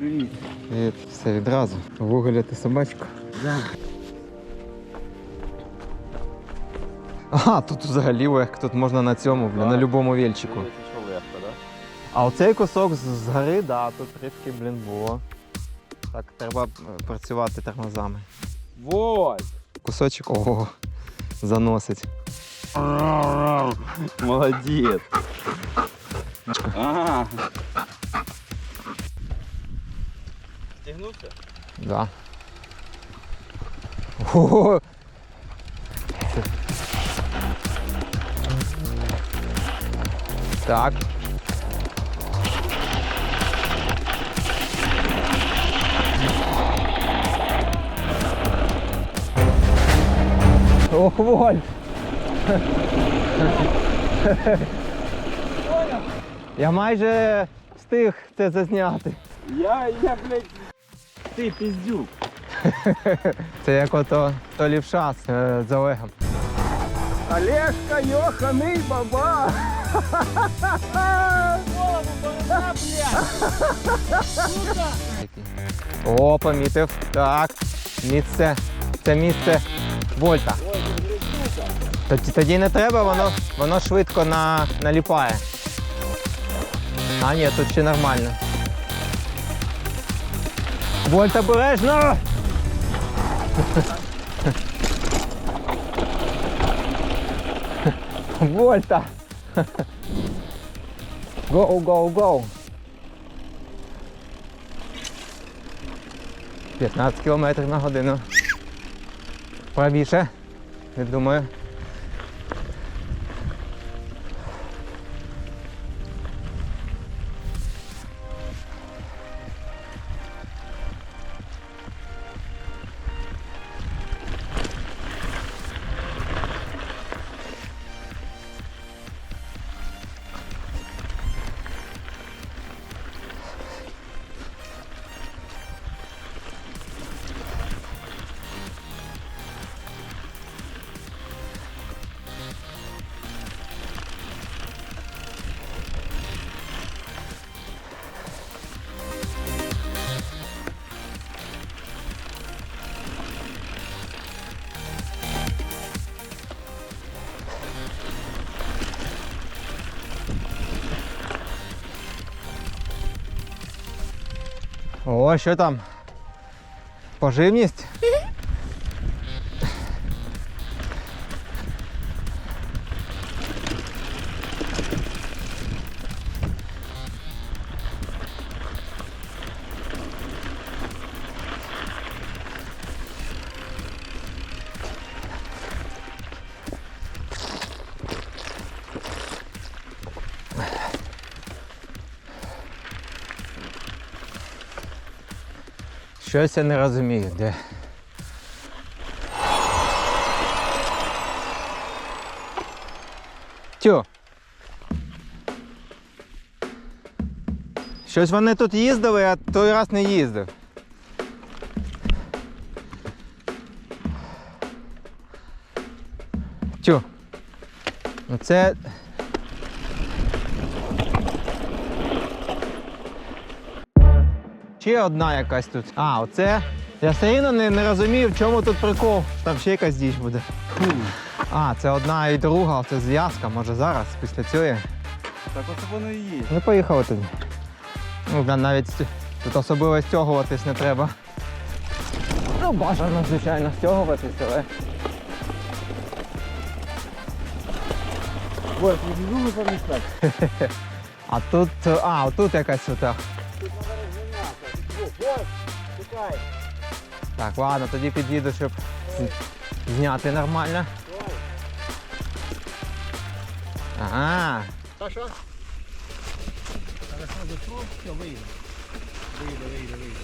Привіт. І все відразу. Вуголяти собачку. Да. Ага, тут взагалі легко, тут можна на цьому, бля, на будь-якому вільчику. А оцей кусок з- з гори, да, тут трішки, блін, було. Так, треба е, працювати тормозами. Вот. Кусочок, ого, заносить. Молодец. А. Стягнувся? Да. Ого! Так. Ох, Вольт! Я майже встиг це зазняти. Я, я, блядь, ти піздюк. Це як ото то лівша з, е, з Олегом. Олежка, йоханий баба. О, помітив. Так. Місце. Це місце вольта. Тоді, тоді не треба, воно, воно швидко на, наліпає. А ні, тут ще нормально. Вольт обережно! Вольта! Гоу, гоу, гоу! 15 км на годину. Правіше, я думаю. О, що там? Поживність? Щось я не розумію, де. Тю. Щось вони тут їздили, а той раз не їздив. Тю. Ну це. Ще одна якась тут. А, оце. Я все рівно не, не розумію, в чому тут прикол. Там ще якась діч буде. А, це одна і друга, це зв'язка. Може зараз, після цієї. Так оце воно і є. Ну, поїхали тоді. Ну, навіть тут особливо стягуватись не треба. Ну, бажано, звичайно, стягуватись, але. Вот, не помістати. А тут. А, отут якась ота. Чекай. Так, ладно, тоді під'їду, щоб зняти нормально. Ага. Та що? Все, вийде. Вийде, вийде, вийде.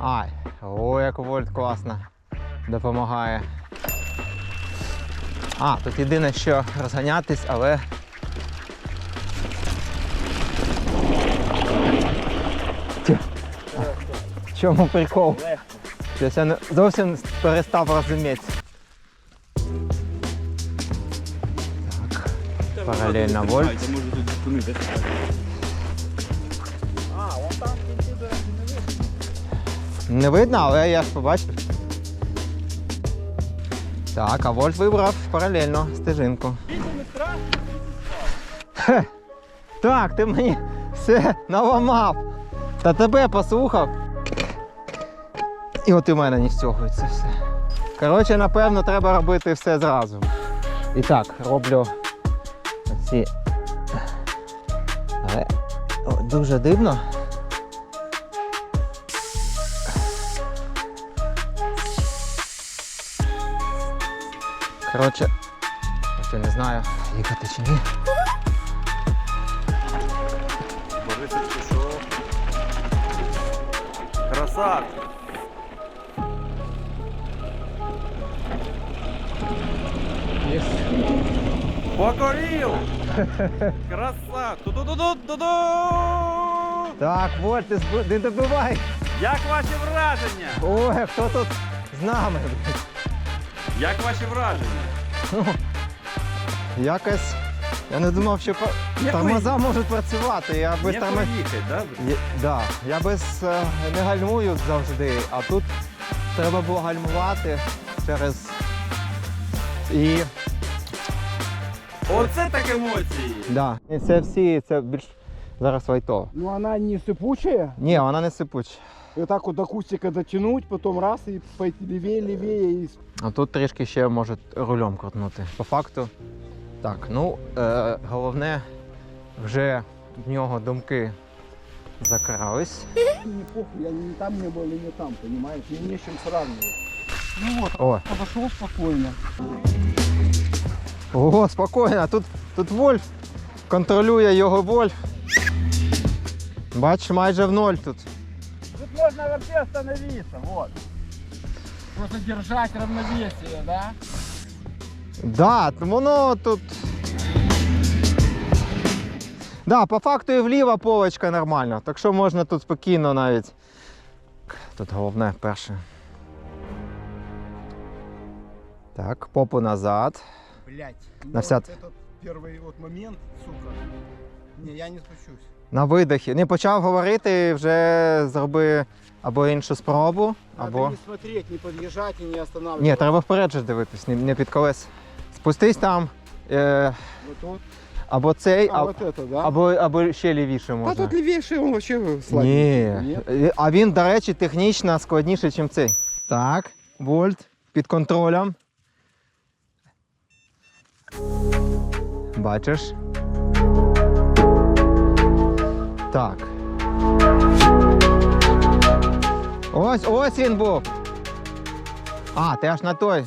Ай, о, як вольт класно допомагає. А, тут єдине, що розганятись, але... В чому прикол? Щось я не... зовсім перестав розуміти. Так, паралельно вольт. Не видно, але я ж побачив. Так, а Вольт вибрав паралельно стежинку. Хе. Так, ти мені все наламав. Та тебе послухав. І от і в мене не стягується все. Коротше, напевно, треба робити все зразу. І так, роблю ці. Але дуже дивно. Коротше, я не знаю, їхати чи ні. Борисик пішов. Красавчик. Покорів! Красавчик! Ту-ду-ду-ду-ду-ду! Так, Вольт, ти зб- не добивай. Як ваші враження? Ой, хто тут з нами? Як ваші враження? Якось. Я не думав, що по- Як тормоза можуть працювати. Я без Не тормоз... проїхать, да? Я, да, я без е, не гальмую завжди, а тут треба було гальмувати через. І. Оце так емоції! Да. І Це всі, це більш зараз лайтово. Ну она не сыпучая. Ні, вона не сипуча. И вот так вот до кустика дотянуть, потом раз и пойти левее, левее. И... А тут трішки ще може рулем крутнути. По факту. Так, ну е, головне, вже в нього думки закрались. Не похуй, я ни там не был, и не там, понимаешь? Мне не с чем сравнивать. Ну вот, О, подошел спокойно. ого, спокійно, тут, тут Вольф контролює його Вольф. Бачиш, майже в ноль тут. Тут можно вообще остановиться, вот. Просто держать равновесие, да? Да, воно тут. Да, по факту і вліва полочка нормальна, так що можна тут спокійно навіть. Тут головне перше. Так, попу назад. Блять. На вся- вот этот первый вот момент, сука. Не, я не спущусь. На видохі. Не почав говорити, вже зроби або іншу спробу, Надо або. не смотреть, не подъезжать и не останавливаться. Ні, треба вперед же дивитись, не, не під колес. Спустись там. Е, Вот тут. або цей, А, а, вот это, да? або, або ще лівіше А можна. тут левейший, он вообще Ні. слабенький. Нет? Е, А він, до речі, технічно складніший, ніж цей. Так, вольт під контролем. Бачиш? Так. Ось, ось він був. А, ти аж на той.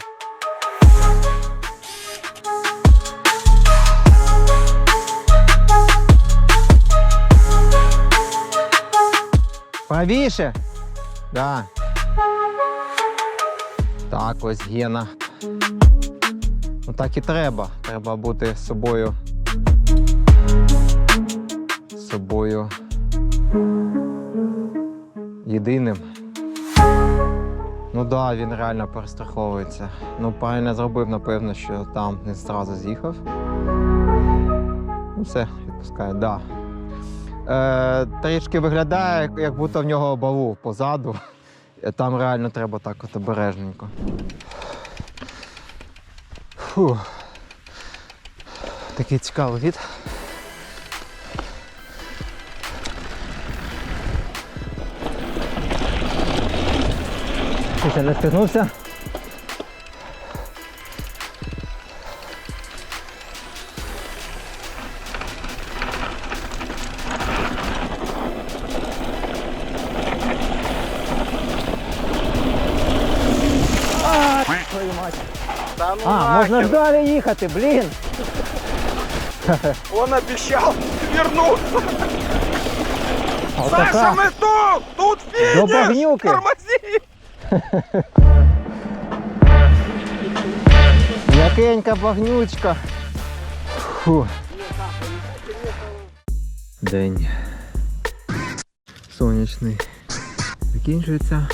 Правіше. Да. Так, ось Гена. Ну так і треба. Треба бути собою. Собою. Єдиним. Ну да, він реально перестраховується. Ну, правильно зробив, напевно, що там не зразу з'їхав. Ну, все, відпускає. Да. Е, трішки виглядає, як- як будто в нього балу позаду. Е, Там реально треба так от обережненько. Фу. Такий цікавий від. Ще не стягнувся. Твою мать. Да ну А, можна ж далі їхати, блін. Он обещал вернуться. Отака. Саша, мы тут! Тут До финиш! багнюки. Тормози! М'якенька багнючка. Фу. День сонячний закінчується.